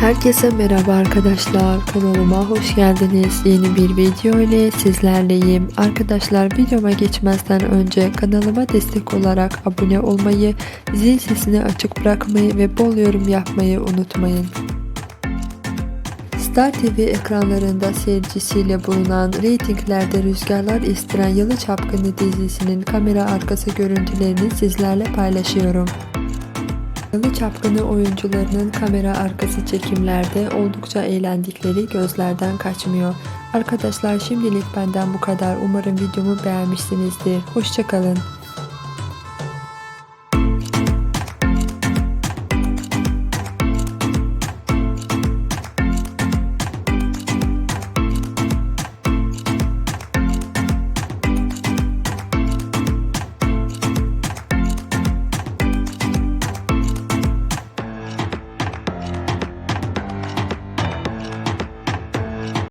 Herkese merhaba arkadaşlar. Kanalıma hoş geldiniz. Yeni bir video ile sizlerleyim. Arkadaşlar videoma geçmezden önce kanalıma destek olarak abone olmayı, zil sesini açık bırakmayı ve bol yorum yapmayı unutmayın. Star TV ekranlarında seyircisiyle bulunan reytinglerde rüzgarlar estiren Yalı Çapkını dizisinin kamera arkası görüntülerini sizlerle paylaşıyorum. Yalı Çapkını oyuncularının kamera arkası çekimlerde oldukça eğlendikleri gözlerden kaçmıyor. Arkadaşlar şimdilik benden bu kadar. Umarım videomu beğenmişsinizdir. Hoşçakalın.